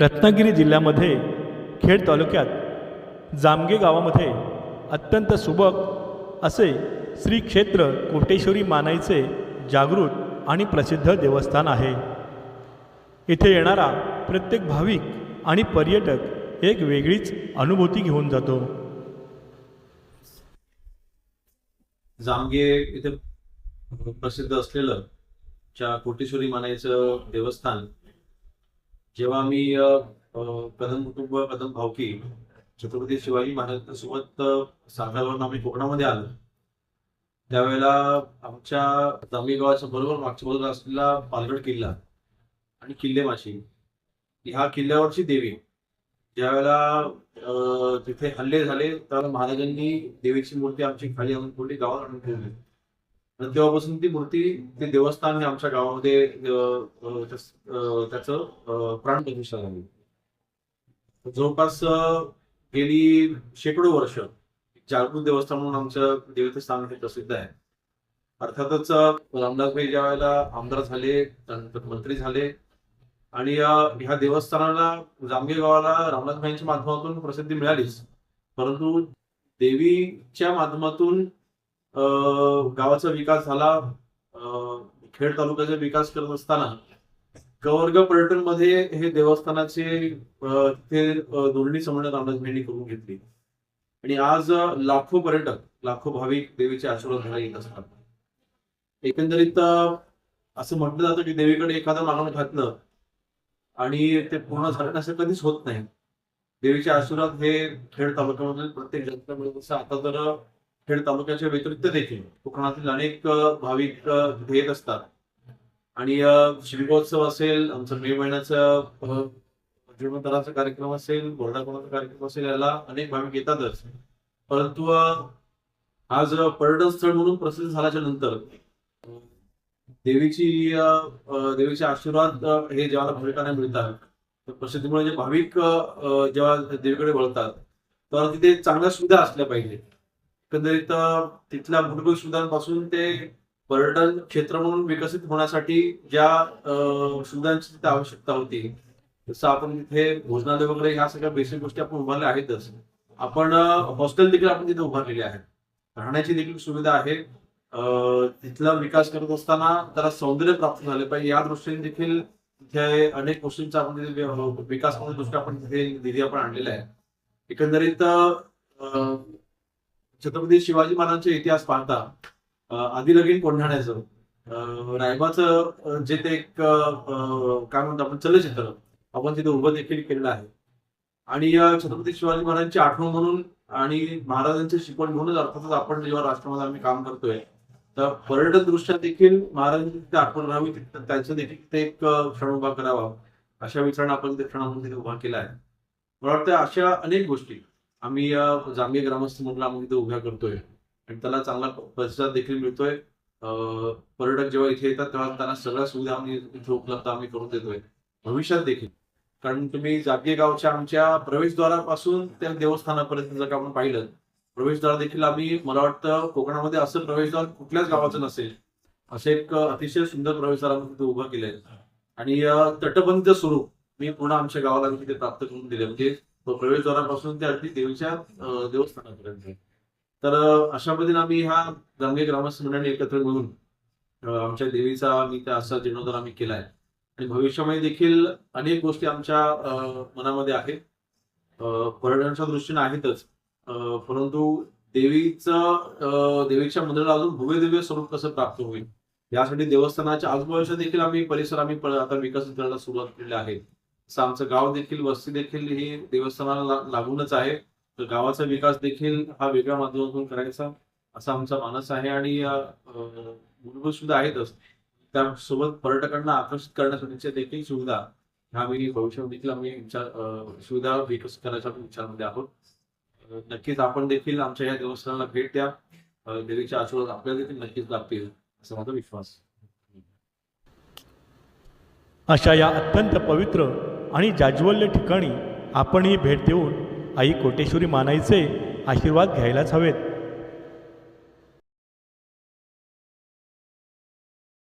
रत्नागिरी जिल्ह्यामध्ये खेड तालुक्यात जामगे गावामध्ये अत्यंत सुबक असे श्री क्षेत्र कोटेश्वरी मानाईचे जागृत आणि प्रसिद्ध देवस्थान आहे. इथे येणारा प्रत्येक भाविक आणि पर्यटक एक वेगळीच अनुभूती घेऊन जातो. जामगे इथे प्रसिद्ध असलेलं च्या कोटेश्वरी मानायचं देवस्थान जेव्हा मी कदम कुटुंब कदम भावकी छत्रपती शिवाजी महाराजांसोबत अ, आम्ही कोकणामध्ये आलो. त्यावेळेला आमच्या जामगे गावाच्या बरोबर मागच्या बाजूला असलेला पालगड किल्ला आणि किल्लेमाशी ह्या किल्ल्यावरची देवी. ज्यावेळेला तिथे हल्ले झाले त्यावेळेला महाराजांनी देवीची मूर्ती आमची खाली आणून ठेवली गावात आणून ठेवली. तेव्हापासून ती मूर्ती ते देवस्थान हे आमच्या गावामध्ये त्याच त्याचं प्राण प्रतिष्ठा झाली. जवळपास गेली शेकडो वर्ष जागृत देवस्थान म्हणून आमचं देवीचं स्थान हे प्रसिद्ध आहे. अर्थातच रामदासभाई ज्या वेळेला आमदार झाले त्यानंतर मंत्री झाले आणि ह्या देवस्थानाला जांभे गावाला रामदासभाईंच्या माध्यमातून प्रसिद्धी मिळालीच. परंतु देवीच्या माध्यमातून गावाचा विकास झाला. खेड तालुक्याचा विकास करत असताना गवर्ग पर्यटनमध्ये हे देवस्थानाचे दोन्ही तिथे अ, समन्वय रामनाथभाईंनी करून घेतली. आणि आज लाखो पर्यटक लाखो भाविक देवीचे आशीर्वाद घ्यायला येत असतात. एकंदरीत असं म्हटलं जातं की देवीकडे एखादं मागणं घातलं आणि ते पूर्ण झालं असं कधीच होत नाही. देवीचे आशीर्वाद हे खेड तालुक्यामधील प्रत्येक जनता मिळत असं आता तर खेड तालुक्याच्या व्यतिरिक्त देखील कोकणातील अनेक भाविक घेत येत असतात. आणि अ, असेल आमचं मे महिन्याचं कार्यक्रम असेल बोर्डाकोणाचा कार्यक्रम असेल याला अनेक भाविक येतातच. परंतु आज पर्यटन स्थळ म्हणून प्रसिद्ध झाल्याच्यानंतर देवीची देवीचे आशीर्वाद हे जेव्हा भाविकांना मिळतात तर प्रसिद्धीमुळे जे भाविक जेव्हा देवीकडे वळतात तर तिथे चांगल्या सुविधा असल्या पाहिजे एकंदरीत तिथल्या मूलभूत सुविधांपासून ते पर्यटन क्षेत्र म्हणून विकसित होण्यासाठी ज्या सुविधांची तिथे आवश्यकता होती. जसं आपण तिथे भोजनालय वगैरे ह्या सगळ्या बेसिक गोष्टी आपण उभारल्या आहेतच. आपण हॉस्टेल देखील आपण तिथे उभारलेले आहेत. राहण्याची देखील सुविधा आहे. तिथला विकास करत असताना त्याला सौंदर्य प्राप्त झाले पाहिजे. या दृष्टीने देखील तिथे अनेक गोष्टींचा आपण तिथे विकास दृष्टी आपण तिथे निधी आपण आणलेला आहे एकंदरीत अ, छत्रपती शिवाजी महाराजांचा इतिहास पाहता आधी लगीन कोंढाण्याचं रायबाचं जे ते एक काय म्हणतो आपण चलचित्र आपण तिथे उभं देखील केलेलं आहे. आणि या छत्रपती शिवाजी महाराजांची आठवण म्हणून आणि महाराजांची शिकवण म्हणूनच अर्थातच आपण जेव्हा राष्ट्रामध्ये आम्ही काम करतोय तर पर्यटन दृष्ट्या देखील महाराजांची तिथे आठवण राहावी त्यांचं देखील ते एक क्षण उभा करावा अशा विचारानं आपण ते क्षण म्हणून तिथे उभा केला आहे. मला वाटतं अशा अनेक गोष्टी आम्ही अ, ग्रामस्थ म्हणून आम्ही तिथे उभ्या करतोय. आणि त्याला चांगला प्रतिसाद देखील मिळतोय. पर्यटक जेव्हा इथे येतात तेव्हा त्यांना सगळ्या सुविधा आम्ही इथे उपलब्ध आम्ही करून देतोय. भविष्यात देखील. कारण तुम्ही जागे गावच्या आमच्या प्रवेशद्वारापासून त्या देवस्थानापर्यंत जर का आपण पाहिलं प्रवेशद्वार देखील आम्ही मला वाटतं कोकणामध्ये असं प्रवेशद्वार कुठल्याच गावाचं नसेल असं एक अतिशय सुंदर प्रवेशद्वार आम्ही तिथे उभं केलंय. आणि तटबंद स्वरूप मी पूर्ण आमच्या गावाला तिथे प्राप्त करून दिले म्हणजे प्रवेशद्वारापासून ते अगदी देवीच्या देवस्थानापर्यंत. तर अशा पद्धतीने आम्ही ह्या गंगे ग्रामस्थ मंडळाने एकत्र मिळून आमच्या देवीचा आम्ही त्या असा जीर्णोद्धार आम्ही केलाय. आणि भविष्यामध्ये देखील अनेक गोष्टी आमच्या मनामध्ये आहेत. पर्यटनाच्या दृष्टीने आहेतच. परंतु देवीचं देवीच्या मंदिराला अजून भव्य दिव्य स्वरूप कसं प्राप्त होईल? यासाठी देवस्थानाच्या आजूबाजूच्या देखील आम्ही परिसर आम्ही आता विकसित करायला सुरुवात केलेली आहे. आमचं गाव देखील वस्ती देखील ही देवस्थानाला लागूनच आहे. तर गावाचा विकास देखील हा वेगळ्या माध्यमातून करायचा असा आमचा मानस आहे आणि मूलभूत सुद्धा आहेतच. त्यासोबत पर्यटकांना आकर्षित करण्यासाठीच्या देखील सुविधा ह्या आम्ही भविष्यात देखील आम्ही विचार सुविधा विकसित करायच्या विचारमध्ये विचारामध्ये आहोत. नक्कीच आपण देखील आमच्या या देवस्थानाला भेट द्या. देवीच्या आशीर्वाद आपल्याला देखील नक्कीच लाभतील असा माझा विश्वास अशा या अत्यंत पवित्र आणि जाज्वल्य ठिकाणी आपणही भेट देऊन आई कोटेश्वरी मानायचे आशीर्वाद घ्यायलाच हवेत.